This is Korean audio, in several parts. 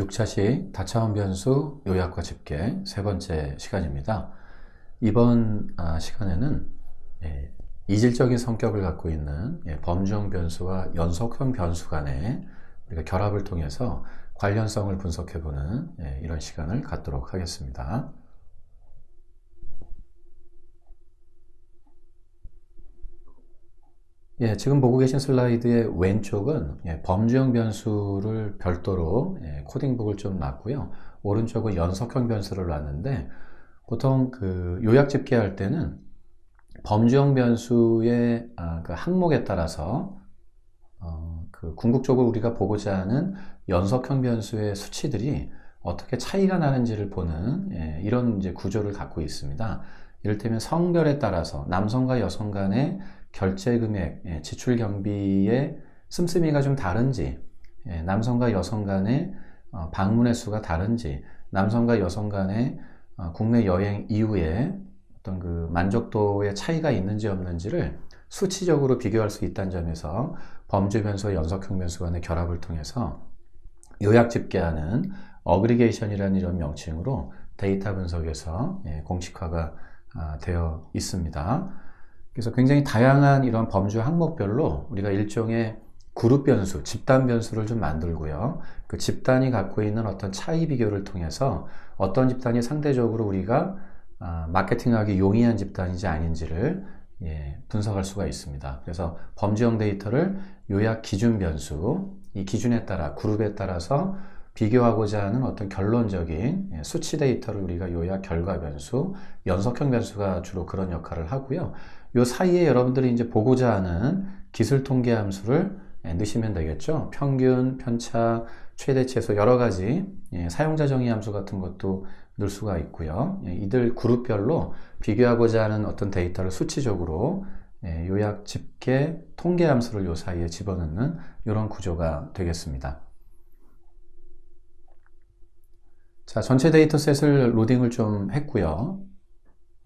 2차식 다차원 변수 요약과 집계 세 번째 시간입니다. 이번 아, 시간에는 예, 이질적인 성격을 갖고 있는 예, 범주형 변수와 연속형 변수 간의 우리가 결합을 통해서 관련성을 분석해보는 예, 이런 시간을 갖도록 하겠습니다. 예, 지금 보고 계신 슬라이드의 왼쪽은 예, 범주형 변수를 별도로 예, 코딩북을 좀 놨고요. 오른쪽은 연속형 변수를 놨는데 보통 그 요약 집계할 때는 범주형 변수의 아, 그 항목에 따라서 어, 그 궁극적으로 우리가 보고자 하는 연속형 변수의 수치들이 어떻게 차이가 나는지를 보는 예, 이런 이제 구조를 갖고 있습니다. 이를테면 성별에 따라서 남성과 여성 간의 결제 금액, 예, 지출 경비의 씀씀이가 좀 다른지, 예, 남성과 여성 간의 어, 방문의 수가 다른지, 남성과 여성 간의 어, 국내 여행 이후에 어떤 그 만족도의 차이가 있는지 없는지를 수치적으로 비교할 수 있다는 점에서 범주 변수와 연속형 변수 간의 결합을 통해서 요약 집계하는 어그리게이션이라는 이런 명칭으로 데이터 분석에서 예, 공식화가 아, 되어 있습니다. 그래서 굉장히 다양한 이런 범주 항목별로 우리가 일종의 그룹 변수, 집단 변수를 좀 만들고요. 그 집단이 갖고 있는 어떤 차이 비교를 통해서 어떤 집단이 상대적으로 우리가 아, 마케팅하기 용이한 집단인지 아닌지를 예, 분석할 수가 있습니다. 그래서 범주형 데이터를 요약 기준 변수, 이 기준에 따라 그룹에 따라서 비교하고자 하는 어떤 결론적인 예, 수치 데이터를 우리가 요약 결과 변수, 연속형 변수가 주로 그런 역할을 하고요. 요 사이에 여러분들이 이제 보고자 하는 기술 통계 함수를 예, 넣으시면 되겠죠. 평균, 편차, 최대 최소 여러 가지 예, 사용자 정의 함수 같은 것도 넣을 수가 있고요. 예, 이들 그룹별로 비교하고자 하는 어떤 데이터를 수치적으로 예, 요약 집계 통계 함수를 요 사이에 집어넣는 이런 구조가 되겠습니다. 자, 전체 데이터셋을 로딩을 좀 했고요.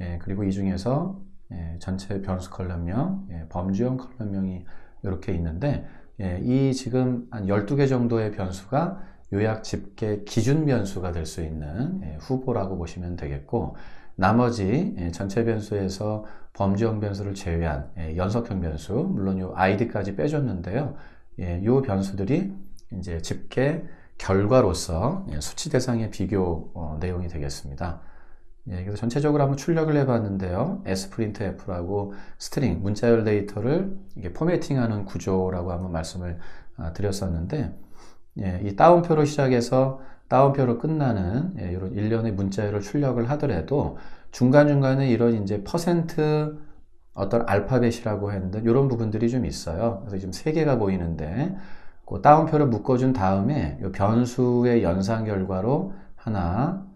예, 그리고 이 중에서 예, 전체 변수 컬럼명, 예, 범주형 컬럼명이 이렇게 있는데 예, 이 지금 한 12개 정도의 변수가 요약 집계 기준 변수가 될 수 있는 예, 후보라고 보시면 되겠고 나머지 예, 전체 변수에서 범주형 변수를 제외한 예, 연속형 변수 물론 요 id까지 빼줬는데요. 예, 요 변수들이 이제 집계 결과로서 예, 수치 대상의 비교 어, 내용이 되겠습니다. 예, 그래서 전체적으로 한번 출력을 해봤는데요. sprintf라고 스트링, 문자열 데이터를 이게 포매팅하는 구조라고 한번 말씀을 아, 드렸었는데, 예, 이 다운표로 시작해서 다운표로 끝나는 예, 이런 일련의 문자열을 출력을 하더라도 중간중간에 이런 이제 퍼센트 어떤 알파벳이라고 했는데 이런 부분들이 좀 있어요. 그래서 지금 세 개가 보이는데 그 다운표를 묶어준 다음에 이 변수의 연산 결과로 하나,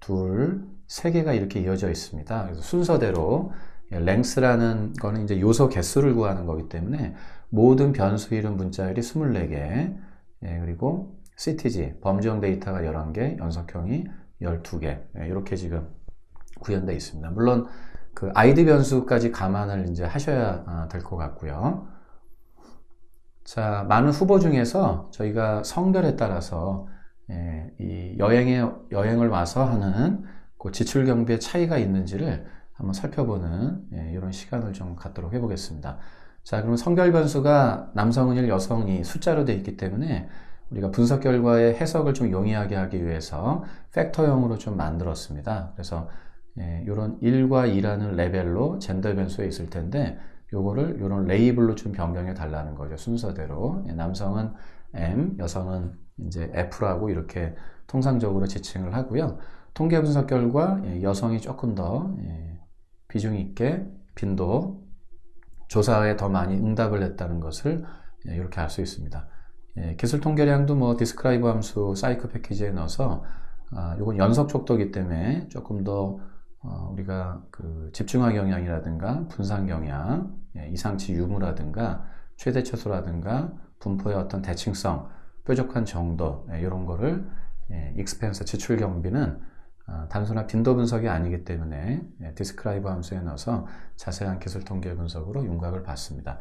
둘, 세 개가 이렇게 이어져 있습니다. 그래서 순서대로 랭스라는 거는 이제 요소 개수를 구하는 거기 때문에 모든 변수 이름 문자열이 24개, 예, 그리고 CTG, 범주형 데이터가 11개, 연속형이 12개, 예, 이렇게 지금 구현되어 있습니다. 물론 그 ID 변수까지 감안을 이제 하셔야 아, 될것 같고요. 자, 많은 후보 중에서 저희가 성별에 따라서 예, 이 여행에 여행을 와서 하는 그 지출 경비의 차이가 있는지를 한번 살펴보는 예, 이런 시간을 좀 갖도록 해보겠습니다. 자, 그럼 성별 변수가 남성은 1, 여성이 숫자로 되어 있기 때문에 우리가 분석 결과의 해석을 좀 용이하게 하기 위해서 팩터형으로 좀 만들었습니다. 그래서 예, 이런 1과 2라는 레벨로 젠더 변수에 있을 텐데 요거를 이런 레이블로 좀 변경해 달라는 거죠. 순서대로. 예, 남성은 M, 여성은 이제 F라고 이렇게 통상적으로 지칭을 하고요. 통계 분석 결과 예, 여성이 조금 더 예, 비중 있게 빈도 조사에 더 많이 응답을 했다는 것을 예, 이렇게 알 수 있습니다. 기술 통계량도 뭐 디스크라이브 함수 사이클 패키지에 넣어서 아, 이건 연속 족도기 때문에 조금 더 어, 우리가 그 집중화 경향이라든가 분산 경향, 이상치 유무라든가 최대 최소라든가 분포의 어떤 대칭성, 뾰족한 정도 이런 거를 익스펜스 지출 경비는 어, 단순한 빈도 분석이 아니기 때문에 예, 디스크라이브 함수에 넣어서 자세한 기술 통계 분석으로 윤곽을 봤습니다.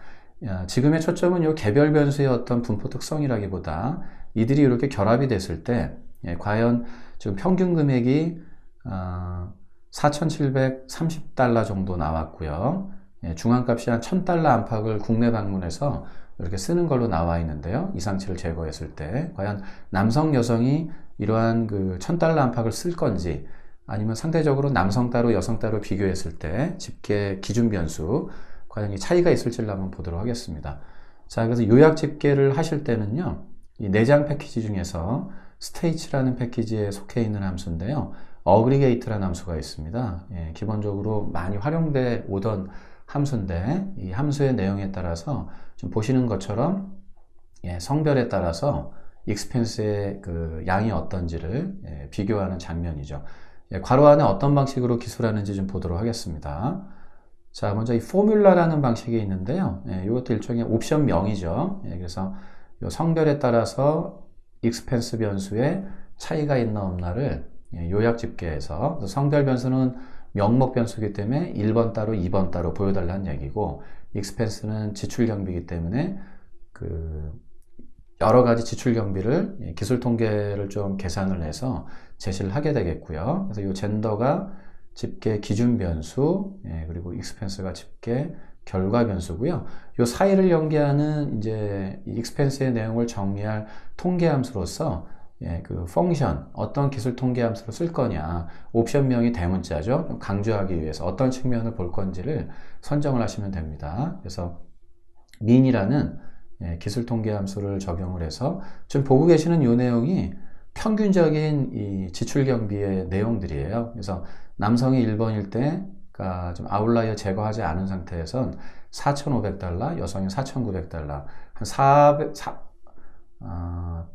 지금의 초점은 이 개별 변수의 어떤 분포 특성이라기보다 이들이 이렇게 결합이 됐을 때 예, 과연 지금 평균 금액이 어, 4,730달러 정도 나왔고요. 예, 중앙값이 한 1,000달러 안팎을 국내 방문해서 이렇게 쓰는 걸로 나와 있는데요. 이상치를 제거했을 때 과연 남성 여성이 이러한 그 1,000달러 안팎을 쓸 건지 아니면 상대적으로 남성 따로 여성 따로 비교했을 때 집계 기준 변수 과연 이 차이가 있을지를 한번 보도록 하겠습니다. 자, 그래서 요약 집계를 하실 때는요. 이 내장 패키지 중에서 스테이치라는 패키지에 속해 있는 함수인데요. 어그리게이트라는 함수가 있습니다. 예, 기본적으로 많이 활용돼 오던 함수인데 이 함수의 내용에 따라서 좀 보시는 것처럼 예, 성별에 따라서 익스펜스의 그 양이 어떤지를 예, 비교하는 장면이죠. 예, 괄호 안에 어떤 방식으로 기술하는지 좀 보도록 하겠습니다. 자, 먼저 이 포뮬라라는 방식이 있는데요. 예, 이것도 일종의 옵션 명이죠. 예, 그래서 성별에 따라서 익스펜스 변수에 차이가 있나 없나를 예, 요약 집계해서 성별 변수는 명목 변수이기 때문에 1번 따로 2번 따로 보여달라는 얘기고 익스펜스는 지출 경비이기 때문에 그 여러 가지 지출 경비를 예, 기술 통계를 좀 계산을 해서 제시를 하게 되겠고요. 그래서 이 젠더가 집계 기준 변수, 예, 그리고 익스펜스가 집계 결과 변수고요. 이 사이를 연계하는 이제 익스펜스의 내용을 정리할 통계 함수로서 예, 그 펑션 어떤 기술 통계 함수로 쓸 거냐 옵션명이 대문자죠. 강조하기 위해서 어떤 측면을 볼 건지를 선정을 하시면 됩니다. 그래서 민이라는 예, 기술 통계 함수를 적용을 해서 지금 보고 계시는 이 내용이 평균적인 이 지출 경비의 내용들이에요. 그래서 남성이 1번일 때, 그러니까 좀 아웃라이어 제거하지 않은 상태에선 4,500달러, 여성이 4,900달러, 한 400, 4, 어,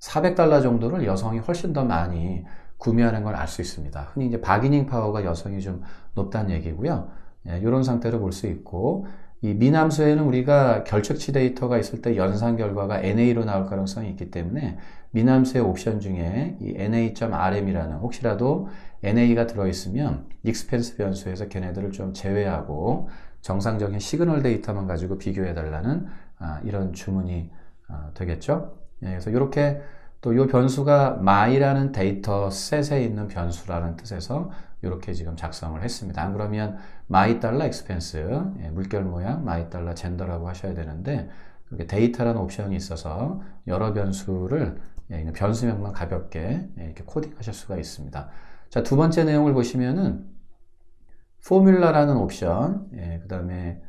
400달러 정도를 여성이 훨씬 더 많이 구매하는 걸 알 수 있습니다. 흔히 이제 바기닝 파워가 여성이 좀 높다는 얘기고요. 예, 이런 상태로 볼 수 있고, 이 미남수에는 우리가 결측치 데이터가 있을 때 연산 결과가 NA로 나올 가능성이 있기 때문에 미남수의 옵션 중에 이 NA.RM이라는 혹시라도 NA가 들어있으면 익스펜스 변수에서 걔네들을 좀 제외하고 정상적인 시그널 데이터만 가지고 비교해 달라는 아, 이런 주문이 아, 되겠죠. 예, 그래서 이렇게 또 이 변수가 my라는 데이터 셋에 있는 변수라는 뜻에서 이렇게 지금 작성을 했습니다. 안 그러면 my 달러 expense 예, 물결 모양 my 달러 젠더라고 하셔야 되는데 이렇게 데이터라는 옵션이 있어서 여러 변수를 예, 변수명만 가볍게 예, 이렇게 코딩하실 수가 있습니다. 자, 두 번째 내용을 보시면은 포뮬라라는 옵션, 예, 그 다음에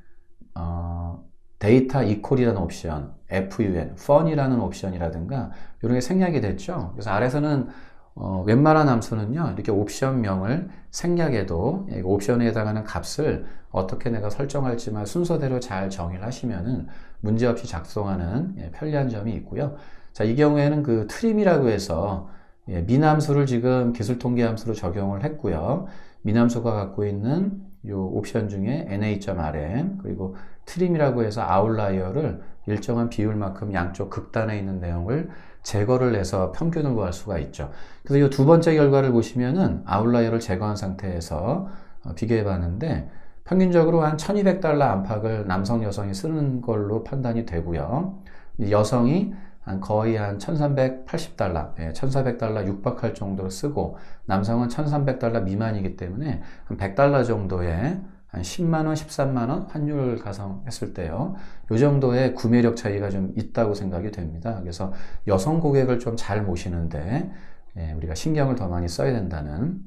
어, 데이터 이퀄이라는 옵션, FUN, fun이라는 옵션이라든가 이런 게 생략이 됐죠. 그래서 아래서는 어, 웬만한 함수는요, 이렇게 옵션명을 생략해도 예, 옵션에 해당하는 값을 어떻게 내가 설정할지만 순서대로 잘 정의를 하시면은 문제없이 작성하는 예, 편리한 점이 있고요. 자, 이 경우에는 그 트림이라고 해서 예, 미남수를 지금 기술통계 함수로 적용을 했고요. 미남수가 갖고 있는 요 옵션 중에 na.rm 그리고 트림이라고 해서 아웃라이어를 일정한 비율만큼 양쪽 극단에 있는 내용을 제거를 해서 평균을 구할 수가 있죠. 그래서 이 두 번째 결과를 보시면은 아웃라이어를 제거한 상태에서 어, 비교해 봤는데 평균적으로 한 1200달러 안팎을 남성 여성이 쓰는 걸로 판단이 되고요. 여성이 한 거의 한 1380달러, 예, 1400달러 육박할 정도로 쓰고 남성은 1300달러 미만이기 때문에 한 100달러 정도의 한 10만원, 13만원 환율 가성했을 때요. 요 정도의 구매력 차이가 좀 있다고 생각이 됩니다. 그래서 여성 고객을 좀 잘 모시는데 예, 우리가 신경을 더 많이 써야 된다는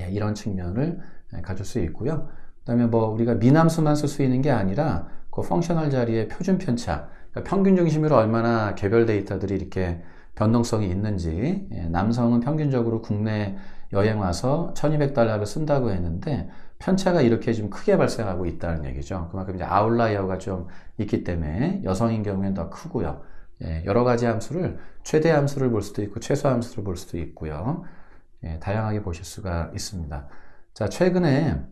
예, 이런 측면을 예, 가질 수 있고요. 그 다음에 뭐 우리가 미남수만 쓸 수 있는 게 아니라 그 펑셔널 자리에 표준 편차, 그러니까 평균 중심으로 얼마나 개별 데이터들이 이렇게 변동성이 있는지, 예, 남성은 평균적으로 국내 여행 와서 1200달러를 쓴다고 했는데 편차가 이렇게 좀 크게 발생하고 있다는 얘기죠. 그만큼 이제 아웃라이어가 좀 있기 때문에 여성인 경우에는 더 크고요. 예, 여러 가지 함수를 최대 함수를 볼 수도 있고 최소 함수를 볼 수도 있고요. 예, 다양하게 보실 수가 있습니다. 자, 최근에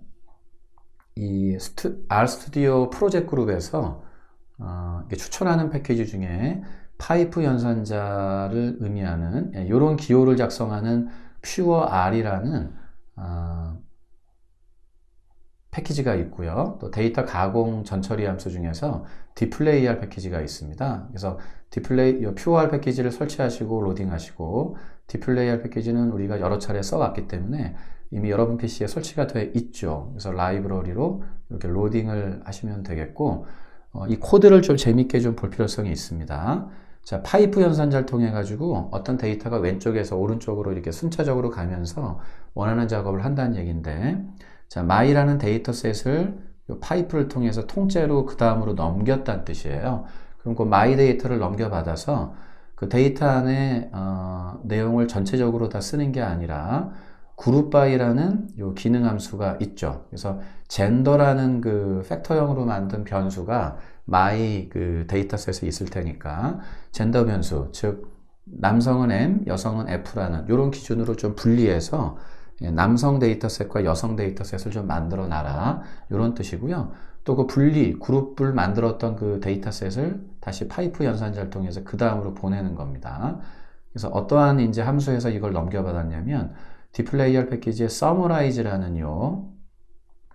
이 스튜, R 스튜디오 프로젝트 그룹에서 어, 추천하는 패키지 중에 파이프 연산자를 의미하는 이런 예, 기호를 작성하는 퓨어 R이라는 어, 패키지가 있고요. 또 데이터 가공 전처리 함수 중에서 디플레이할 패키지가 있습니다. 그래서 디플레이, 이 퓨어할 패키지를 설치하시고 로딩하시고 디플레이할 패키지는 우리가 여러 차례 써왔기 때문에 이미 여러분 PC에 설치가 되어 있죠. 그래서 라이브러리로 이렇게 로딩을 하시면 되겠고 어, 이 코드를 좀 재밌게 좀 볼 필요성이 있습니다. 자, 파이프 연산자를 통해 가지고 어떤 데이터가 왼쪽에서 오른쪽으로 이렇게 순차적으로 가면서 원하는 작업을 한다는 얘기인데 자, my라는 데이터셋을 요 파이프를 통해서 통째로 그 다음으로 넘겼다는 뜻이에요. 그럼 그 my 데이터를 넘겨받아서 그 데이터 안에 어, 내용을 전체적으로 다 쓰는 게 아니라 그룹 바이라는 요 기능 함수가 있죠. 그래서 젠더라는 그 팩터형으로 만든 변수가 my 그 데이터셋에 있을 테니까 젠더 변수, 즉 남성은 M, 여성은 F라는 이런 기준으로 좀 분리해서 예, 남성 데이터셋과 여성 데이터셋을 좀 만들어 놔라. 이런 뜻이고요. 또 그 분리, 그룹을 만들었던 그 데이터셋을 다시 파이프 연산자를 통해서 그 다음으로 보내는 겁니다. 그래서 어떠한 이제 함수에서 이걸 넘겨받았냐면 디플레이어 패키지의 summarize라는 요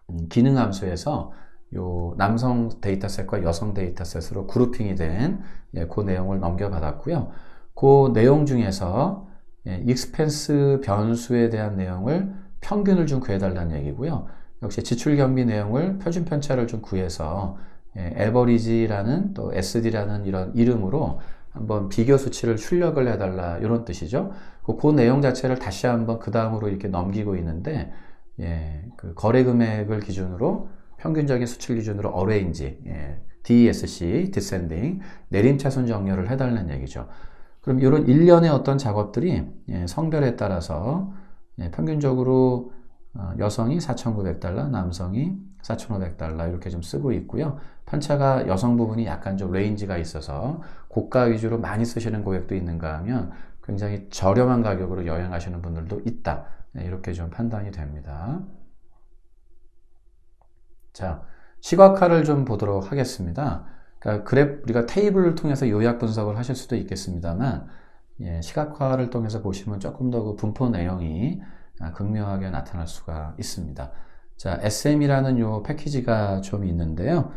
음, 기능 함수에서 요 남성 데이터셋과 여성 데이터셋으로 그룹핑이 된 예, 그 내용을 넘겨받았고요. 그 내용 중에서 예, 익스펜스 변수에 대한 내용을 평균을 좀 구해달라는 얘기고요. 역시 지출 경비 내용을 표준 편차를 좀 구해서 예, 에버리지라는 또 SD라는 이런 이름으로 한번 비교 수치를 출력을 해달라 이런 뜻이죠. 그, 그 내용 자체를 다시 한번 그 다음으로 이렇게 넘기고 있는데 예, 그 거래 금액을 기준으로 평균적인 수출 기준으로 어레인지 예, DESC, descending 내림차순 정렬을 해달라는 얘기죠. 그럼 이런 일련의 어떤 작업들이 예, 성별에 따라서 예, 평균적으로 어, 여성이 4,900달러, 남성이 4,500달러 이렇게 좀 쓰고 있고요. 편차가 여성 부분이 약간 좀 레인지가 있어서 고가 위주로 많이 쓰시는 고객도 있는가 하면 굉장히 저렴한 가격으로 여행하시는 분들도 있다. 네, 이렇게 좀 판단이 됩니다. 자, 시각화를 좀 보도록 하겠습니다. 그러니까 그래프, 우리가 테이블을 통해서 요약 분석을 하실 수도 있겠습니다만, 예, 시각화를 통해서 보시면 조금 더 그 분포 내용이 아, 극명하게 나타날 수가 있습니다. 자, SM이라는 요 패키지가 좀 있는데요.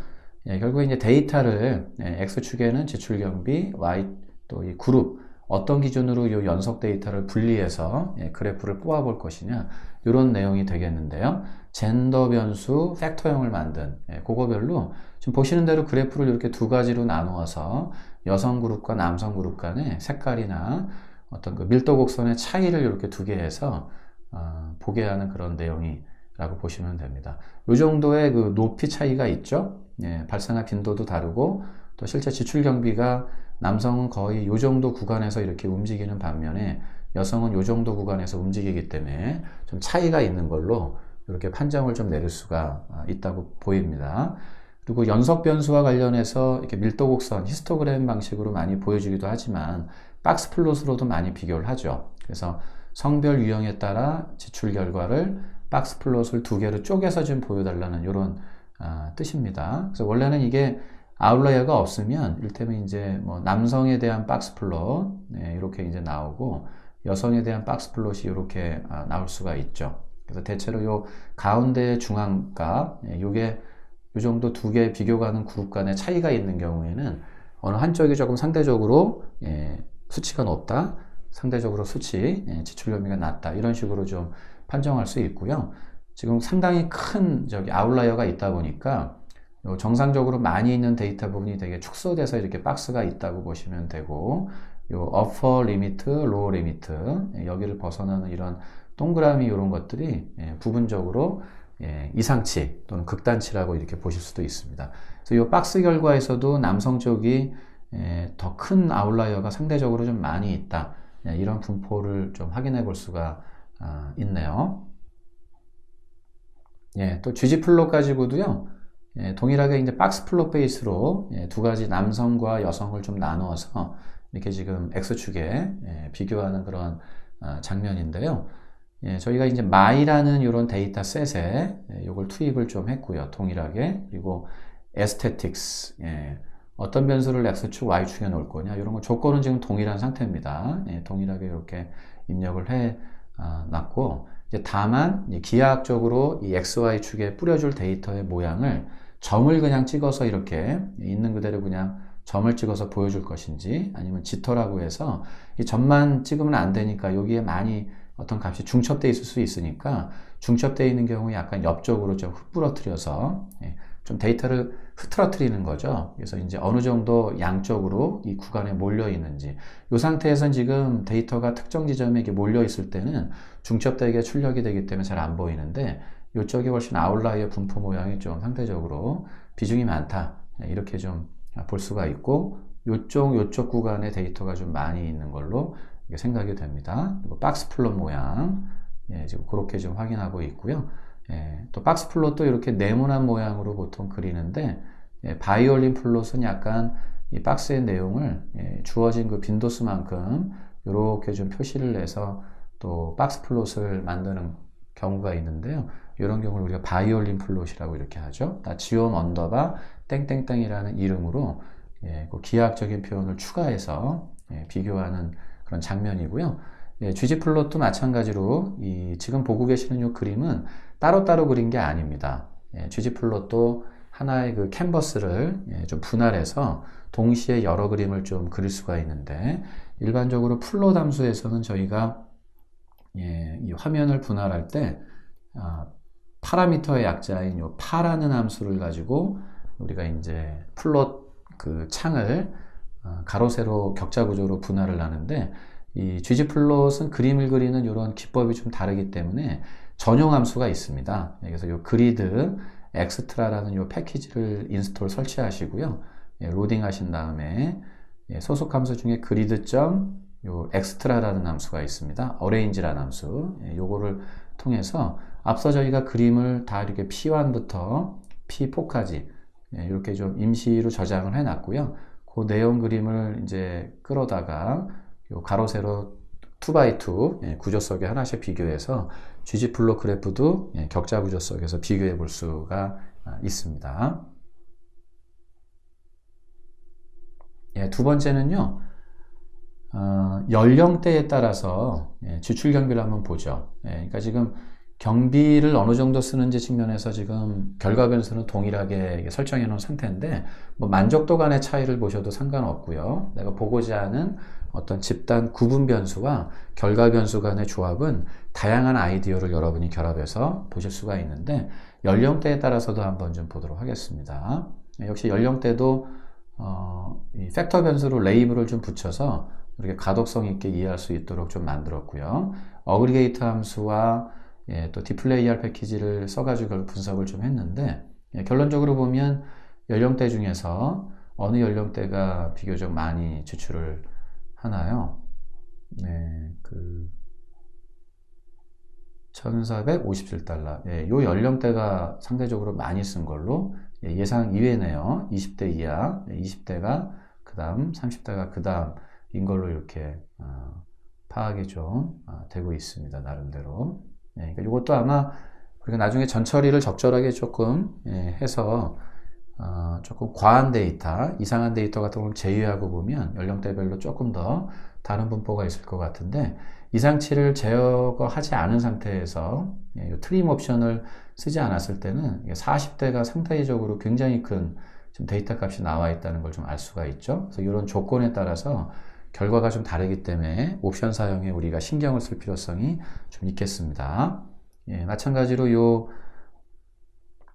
예, 결국 이제 데이터를 예, X축에는 지출 경비, Y 또 이 그룹 어떤 기준으로 이 연속 데이터를 분리해서 예, 그래프를 뽑아 볼 것이냐 이런 내용이 되겠는데요. 젠더 변수 팩터형을 만든 예, 그거별로 지금 보시는 대로 그래프를 이렇게 두 가지로 나누어서 여성 그룹과 남성 그룹 간의 색깔이나 어떤 그 밀도 곡선의 차이를 이렇게 두 개 해서 어, 보게 하는 그런 내용이라고 보시면 됩니다. 이 정도의 그 높이 차이가 있죠. 예, 발생한 빈도도 다르고 또 실제 지출 경비가 남성은 거의 이 정도 구간에서 이렇게 움직이는 반면에 여성은 이 정도 구간에서 움직이기 때문에 좀 차이가 있는 걸로 이렇게 판정을 좀 내릴 수가 아, 있다고 보입니다. 그리고 연속 변수와 관련해서 이렇게 밀도 곡선, 히스토그램 방식으로 많이 보여주기도 하지만 박스 플롯으로도 많이 비교를 하죠. 그래서 성별 유형에 따라 지출 결과를 박스 플롯을 두 개로 쪼개서 좀 보여달라는 이런 아, 뜻입니다. 그래서 원래는 이게 아웃라이어가 없으면 일테면 이제 뭐 남성에 대한 박스 플롯 네, 이렇게 이제 나오고 여성에 대한 박스 플롯이 이렇게 아, 나올 수가 있죠. 그래서 대체로 요 가운데 중앙값 예, 요게 요 정도 두 개 비교가는 그룹 간의 차이가 있는 경우에는 어느 한쪽이 조금 상대적으로 예, 수치가 높다, 상대적으로 수치 예, 지출 범위가 낮다 이런 식으로 좀 판정할 수 있고요. 지금 상당히 큰 저기 아웃라이어가 있다 보니까 정상적으로 많이 있는 데이터 부분이 되게 축소돼서 이렇게 박스가 있다고 보시면 되고 요 upper 리미트 예, 여기를 벗어나는 이런 동그라미 이런 것들이 예, 부분적으로 예, 이상치 또는 극단치라고 이렇게 보실 수도 있습니다. 그래서 이 박스 결과에서도 남성 쪽이 더 큰 아웃라이어가 상대적으로 좀 많이 있다. 이런 분포를 좀 확인해 볼 수가 아, 있네요. 예, 또 GG 플롯 가지고도요. 예, 동일하게 이제 박스 플롯 베이스로 예, 두 가지 남성과 여성을 좀 나누어서 이렇게 지금 X축에 예, 비교하는 그런 어, 장면인데요. 예, 저희가 이제 my라는 이런 데이터 셋에 예, 이걸 투입을 좀 했고요. 동일하게. 그리고 aesthetics. 예, 어떤 변수를 X축, Y축에 놓을 거냐. 이런 거 조건은 지금 동일한 상태입니다. 예, 동일하게 이렇게 입력을 해 아, 놨고 다만 기하학적으로 이 XY 축에 뿌려줄 데이터의 모양을 점을 그냥 찍어서 이렇게 있는 그대로 그냥 점을 찍어서 보여줄 것인지 아니면 지터라고 해서 이 점만 찍으면 안 되니까 여기에 많이 어떤 값이 중첩되어 있을 수 있으니까 중첩되어 있는 경우에 약간 옆쪽으로 좀 흩뿌러뜨려서 예, 좀 데이터를 흐트러뜨리는 거죠. 그래서 이제 어느 정도 양쪽으로 이 구간에 몰려 있는지 이 상태에선 지금 데이터가 특정 지점에 이렇게 몰려 있을 때는 중첩되게 출력이 되기 때문에 잘 안 보이는데 이쪽이 훨씬 아웃라이어 분포 모양이 좀 상대적으로 비중이 많다 예, 이렇게 좀 볼 수가 있고 이쪽 이쪽 구간에 데이터가 좀 많이 있는 걸로 생각이 됩니다. 그리고 박스 플롯 모양 예, 지금 그렇게 좀 확인하고 있고요. 예, 또 박스 플롯도 이렇게 네모난 모양으로 보통 그리는데 예, 바이올린 플롯은 약간 이 박스의 내용을 예, 주어진 그 빈도수만큼 이렇게 좀 표시를 내서 또 박스 플롯을 만드는 경우가 있는데요. 이런 경우를 우리가 바이올린 플롯이라고 이렇게 하죠. 다 지온 언더바 땡땡땡이라는 이름으로 예, 그 기하학적인 표현을 추가해서 예, 비교하는 그런 장면이고요. 예, GG 플롯도 마찬가지로 이 지금 보고 계시는 이 그림은 따로따로 그린 게 아닙니다. 예, GG 플롯도 하나의 그 캔버스를 예, 좀 분할해서 동시에 여러 그림을 좀 그릴 수가 있는데 일반적으로 플롯 함수에서는 저희가 예, 이 화면을 분할할 때 아, 파라미터의 약자인 요 파라는 함수를 가지고 우리가 이제 플롯 그 창을 아, 가로 세로 격자 구조로 분할을 하는데 이 ggplot은 그림을 그리는 이런 기법이 좀 다르기 때문에 전용 함수가 있습니다. 그래서 요 그리드 엑스트라라는 요 패키지를 인스톨 설치하시고요. 예, 로딩 하신 다음에 예, 소속 함수 중에 그리드.점 요 엑스트라라는 함수가 있습니다. 어레인지라는 함수. 예, 요거를 통해서 앞서 저희가 그림을 다 이렇게 P1부터 P4까지 예, 이렇게 좀 임시로 저장을 해 놨고요. 그 내용 그림을 이제 끌어다가 요 가로 세로 2x2 예, 구조 속에 하나씩 비교해서 gg플로 그래프도 예, 격자 구조 속에서 비교해 볼 수가 아, 있습니다. 예, 두 번째는요. 어, 연령대에 따라서 예, 지출 경비를 한번 보죠. 예, 그러니까 지금 경비를 어느 정도 쓰는지 측면에서 지금 결과 변수는 동일하게 설정해 놓은 상태인데 뭐 만족도 간의 차이를 보셔도 상관없고요. 내가 보고자 하는 어떤 집단 구분 변수와 결과 변수 간의 조합은 다양한 아이디어를 여러분이 결합해서 보실 수가 있는데 연령대에 따라서도 한번 좀 보도록 하겠습니다. 역시 연령대도 어, 이 팩터 변수로 레이블을 좀 붙여서 이렇게 가독성 있게 이해할 수 있도록 좀 만들었고요. 어그리게이트 함수와 예, 또 디플레이R 패키지를 써가지고 분석을 좀 했는데 예, 결론적으로 보면 연령대 중에서 어느 연령대가 비교적 많이 지출을 하나요? 네, 그 1457달러. 예, 요 연령대가 상대적으로 많이 쓴 걸로 예, 상 이외네요. 20대 이하, 20대가 그 다음, 30대가 그 다음인 걸로 이렇게 어, 파악이 좀 어, 되고 있습니다. 나름대로. 예, 그러니까 이것도 아마 우리가 나중에 전처리를 적절하게 조금 예, 해서 어, 조금 과한 데이터, 이상한 데이터 같은 걸 제외하고 보면 연령대별로 조금 더 다른 분포가 있을 것 같은데 이상치를 제거하지 않은 상태에서 예, 트림 옵션을 쓰지 않았을 때는 40대가 상대적으로 굉장히 큰 데이터 값이 나와 있다는 걸 좀 알 수가 있죠. 그래서 이런 조건에 따라서 결과가 좀 다르기 때문에 옵션 사용에 우리가 신경을 쓸 필요성이 좀 있겠습니다. 예, 마찬가지로 요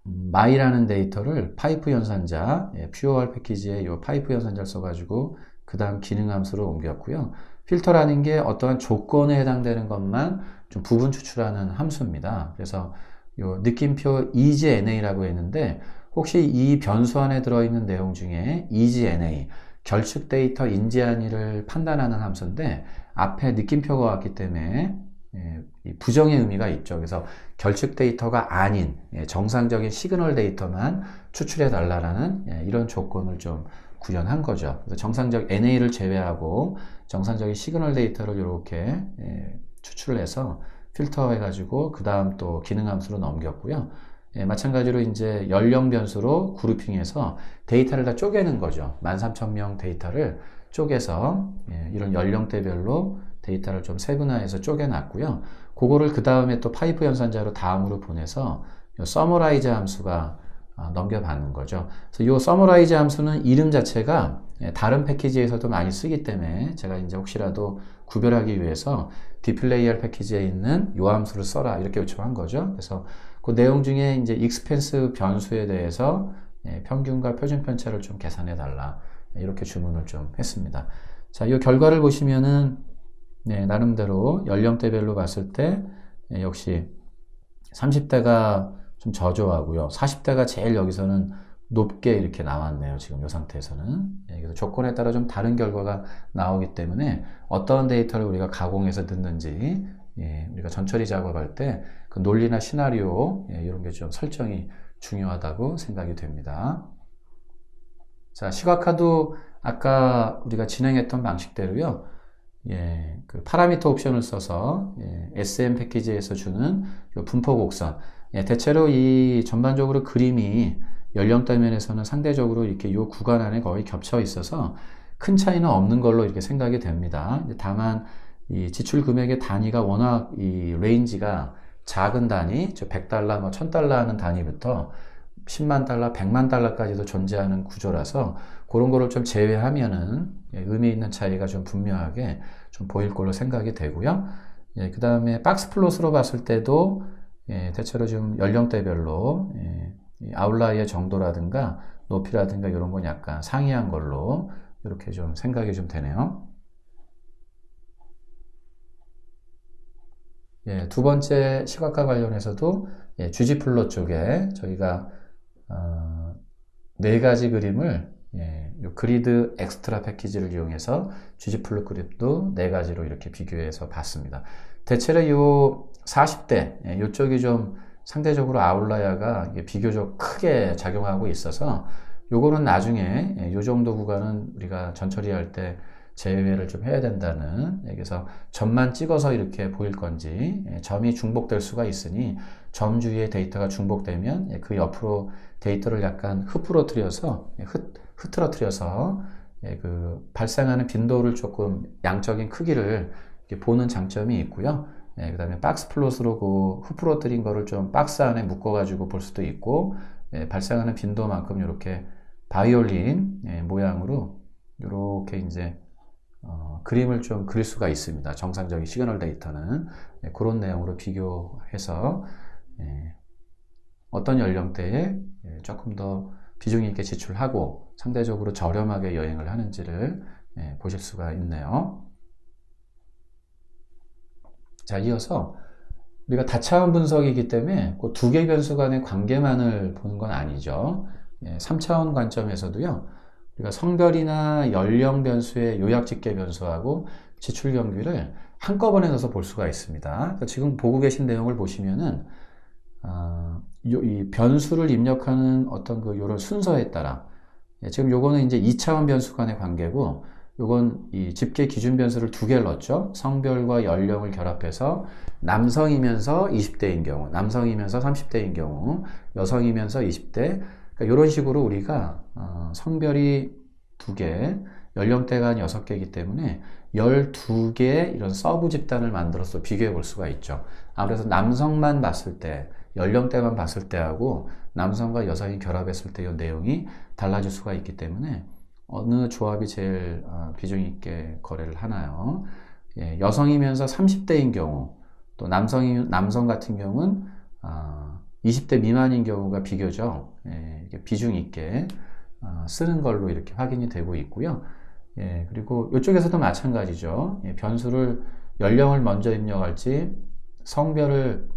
음, 마이라는 데이터를 파이프 연산자, 예, 퓨어알 패키지에 요 파이프 연산자를 써가지고 그 다음 기능 함수로 옮겼고요. 필터라는 게 어떠한 조건에 해당되는 것만 좀 부분 추출하는 함수입니다. 그래서 요 느낌표 EGNA라고 했는데 혹시 이 변수 안에 들어있는 내용 중에 EGNA 결축 데이터 인지한이를 판단하는 함수인데 앞에 느낌표가 왔기 때문에 예, 부정의 의미가 있죠. 그래서 결축 데이터가 아닌 예, 정상적인 시그널 데이터만 추출해 달라라는 예, 이런 조건을 좀 구현한 거죠. 정상적 NA를 제외하고 정상적인 시그널 데이터를 이렇게 추출을 해서 필터해 가지고 그 다음 또 기능 함수로 넘겼고요. 예, 마찬가지로 이제 연령 변수로 그룹핑해서 데이터를 다 쪼개는 거죠. 13,000명 데이터를 쪼개서 예, 이런 연령대별로 데이터를 좀 세분화해서 쪼개놨고요. 그거를 그 다음에 또 파이프 연산자로 다음으로 보내서 요 서머라이즈 함수가 아, 넘겨받는 거죠. 그래서 이 서머라이즈 함수는 이름 자체가 예, 다른 패키지에서도 많이 쓰기 때문에 제가 이제 혹시라도 구별하기 위해서 디플레이얼 패키지에 있는 요 함수를 써라 이렇게 요청한 거죠. 그래서 그 내용 중에 이제 익스펜스 변수에 대해서 예, 평균과 표준 편차를 좀 계산해 달라 이렇게 주문을 좀 했습니다. 자, 이 결과를 보시면은 네, 나름대로 연령대별로 봤을 때 예, 역시 30대가 좀 저조하고요. 40대가 제일 여기서는 높게 이렇게 나왔네요. 지금 이 상태에서는. 예, 그래서 조건에 따라 좀 다른 결과가 나오기 때문에 어떤 데이터를 우리가 가공해서 듣는지 예, 우리가 전처리 작업할 때 그 논리나 시나리오 예, 이런 게 좀 설정이 중요하다고 생각이 됩니다. 자, 시각화도 아까 우리가 진행했던 방식대로요. 예, 그 파라미터 옵션을 써서 예, SM 패키지에서 주는 요 분포 곡선. 예, 대체로 이 전반적으로 그림이 연령대 면에서는 상대적으로 이렇게 요 구간 안에 거의 겹쳐 있어서 큰 차이는 없는 걸로 이렇게 생각이 됩니다. 다만 이 지출 금액의 단위가 워낙 이 레인지가 작은 단위, 저 100달러, 뭐 1000달러 하는 단위부터 10만 달러, 100만 달러까지도 존재하는 구조라서 그런 거를 좀 제외하면은 예, 의미 있는 차이가 좀 분명하게 좀 보일 걸로 생각이 되고요. 예, 그 다음에 박스 플롯으로 봤을 때도 예, 대체로 좀 연령대별로 예, 아웃라이의 정도라든가 높이라든가 이런 건 약간 상이한 걸로 이렇게 좀 생각이 좀 되네요. 예, 두 번째 시각화 관련해서도 예, 주지 플롯 쪽에 저희가 어, 네 가지 그림을 예, 요 그리드 엑스트라 패키지를 이용해서 주지 플롯 그립도 네 가지로 이렇게 비교해서 봤습니다. 대체로 요 40대 예, 요쪽이 좀 상대적으로 아웃라이어가 비교적 크게 작용하고 있어서 요거는 나중에 예, 요 정도 구간은 우리가 전처리할 때 제외를 좀 해야 된다는 여기서 점만 찍어서 이렇게 보일 건지 예, 점이 중복될 수가 있으니 점 주위에 데이터가 중복되면 예, 그 옆으로 데이터를 약간 흩뿌러뜨려서 흩, 흐트러뜨려서 그 발생하는 빈도를 조금 양적인 크기를 보는 장점이 있고요. 예, 그 다음에 박스 플롯으로 그 흩뿌러뜨린 거를 좀 박스 안에 묶어가지고 볼 수도 있고, 예, 발생하는 빈도만큼 이렇게 바이올린 예, 모양으로 이렇게 이제 어, 그림을 좀 그릴 수가 있습니다. 정상적인 시그널 데이터는 예, 그런 내용으로 비교해서 예, 어떤 연령대에 예, 조금 더 비중 있게 지출하고 상대적으로 저렴하게 여행을 하는지를 예, 보실 수가 있네요. 자, 이어서 우리가 다차원 분석이기 때문에 그 두 개의 변수 간의 관계만을 보는 건 아니죠. 예, 3차원 관점에서도요. 우리가 성별이나 연령 변수의 요약 집계 변수하고 지출 경비를 한꺼번에 넣어서 볼 수가 있습니다. 그러니까 지금 보고 계신 내용을 보시면은 어, 이 변수를 입력하는 어떤 그 요런 순서에 따라 예, 지금 요거는 이제 2차원 변수 간의 관계고 요건 이 집계 기준 변수를 두 개를 넣었죠. 성별과 연령을 결합해서 남성이면서 20대인 경우, 남성이면서 30대인 경우, 여성이면서 20대. 그러니까 이런 식으로 우리가 어, 성별이 두 개, 연령대가 한 6개이기 때문에 12개의 이런 서브 집단을 만들어서 비교해 볼 수가 있죠. 아무래도 남성만 봤을 때, 연령대만 봤을 때하고 남성과 여성이 결합했을 때의 내용이 달라질 수가 있기 때문에 어느 조합이 제일 어, 비중 있게 거래를 하나요? 예, 여성이면서 30대인 경우, 또 남성이, 남성 같은 경우는 어, 20대 미만인 경우가 비교적 예, 비중 있게 어, 쓰는 걸로 이렇게 확인이 되고 있고요. 예, 그리고 이쪽에서도 마찬가지죠. 예, 변수를 연령을 먼저 입력할지 성별을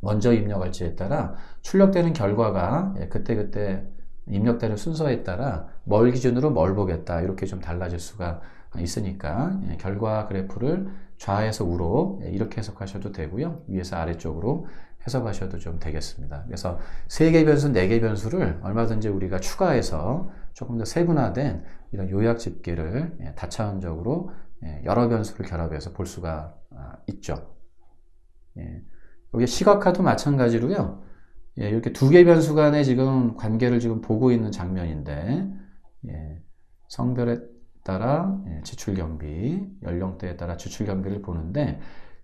먼저 입력할지에 따라 출력되는 결과가 예, 그때그때 입력되는 순서에 따라 뭘 기준으로 뭘 보겠다 이렇게 좀 달라질 수가 있으니까 예, 결과 그래프를 좌에서 우로 예, 이렇게 해석하셔도 되고요. 위에서 아래쪽으로 해석하셔도 좀 되겠습니다. 그래서 세개 변수, 네개 변수를 얼마든지 우리가 추가해서 조금 더 세분화된 이런 요약 집계를 예, 다차원적으로 여러 변수를 결합해서 볼 수가 아, 있죠. 여기 시각화도 마찬가지로요 예, 이렇게 두 개 변수 간의 지금 관계를 지금 보고 있는 장면인데, 예, 성별의 따라 예, 지출 경비, 연령대에 따라 지출 경비를 보는데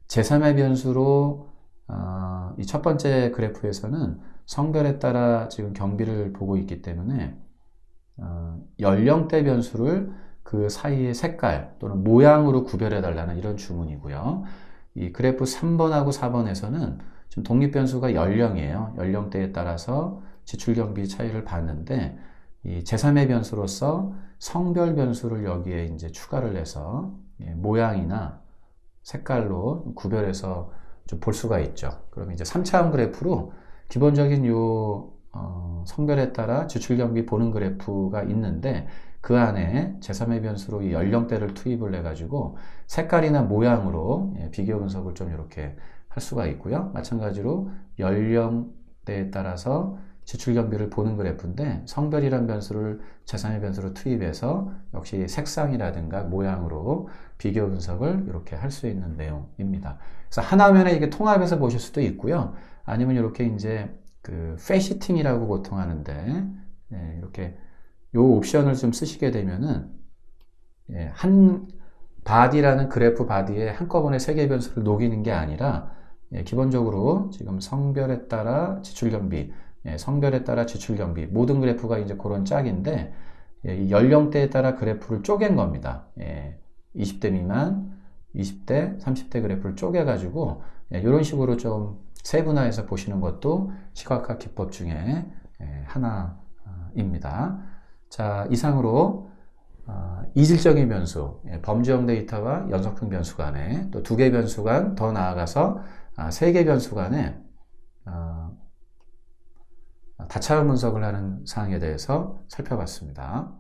제3의 변수로 어, 이 첫 번째 그래프에서는 성별에 따라 지금 경비를 보고 있기 때문에 어, 연령대 변수를 그 사이의 색깔 또는 모양으로 구별해 달라는 이런 주문이고요. 이 그래프 3번하고 4번에서는 지금 독립 변수가 연령이에요. 연령대에 따라서 지출 경비 차이를 봤는데 이 제3의 변수로서 성별 변수를 여기에 이제 추가를 해서 예, 모양이나 색깔로 구별해서 좀 볼 수가 있죠. 그럼 이제 3차원 그래프로 기본적인 요 어, 성별에 따라 지출 경비 보는 그래프가 있는데 그 안에 제3의 변수로 이 연령대를 투입을 해가지고 색깔이나 모양으로 예, 비교 분석을 좀 이렇게 할 수가 있고요. 마찬가지로 연령대에 따라서 지출 경비를 보는 그래프인데 성별이란 변수를 제3의 변수로 투입해서 역시 색상이라든가 모양으로 비교 분석을 이렇게 할 수 있는 내용입니다. 그래서 하나면에 이게 통합해서 보실 수도 있고요. 아니면 이렇게 이제 그 페시팅이라고 보통 하는데 예, 이렇게 요 옵션을 좀 쓰시게 되면은 예, 한 바디라는 그래프 바디에 한꺼번에 세 개의 변수를 녹이는 게 아니라 예, 기본적으로 지금 성별에 따라 지출 경비, 예, 성별에 따라 지출 경비 모든 그래프가 이제 그런 짝인데 예, 이 연령대에 따라 그래프를 쪼갠 겁니다. 예, 20대 미만, 20대, 30대 그래프를 쪼개 가지고 예, 이런 식으로 좀 세분화해서 보시는 것도 시각화 기법 중에 예, 하나입니다. 자, 이상으로 어, 이질적인 변수, 예, 범주형 데이터와 연속형 변수 간에 또 두개 변수 간 더 나아가서 아, 세 개 변수 간에 어, 다차원 분석을 하는 사항에 대해서 살펴봤습니다.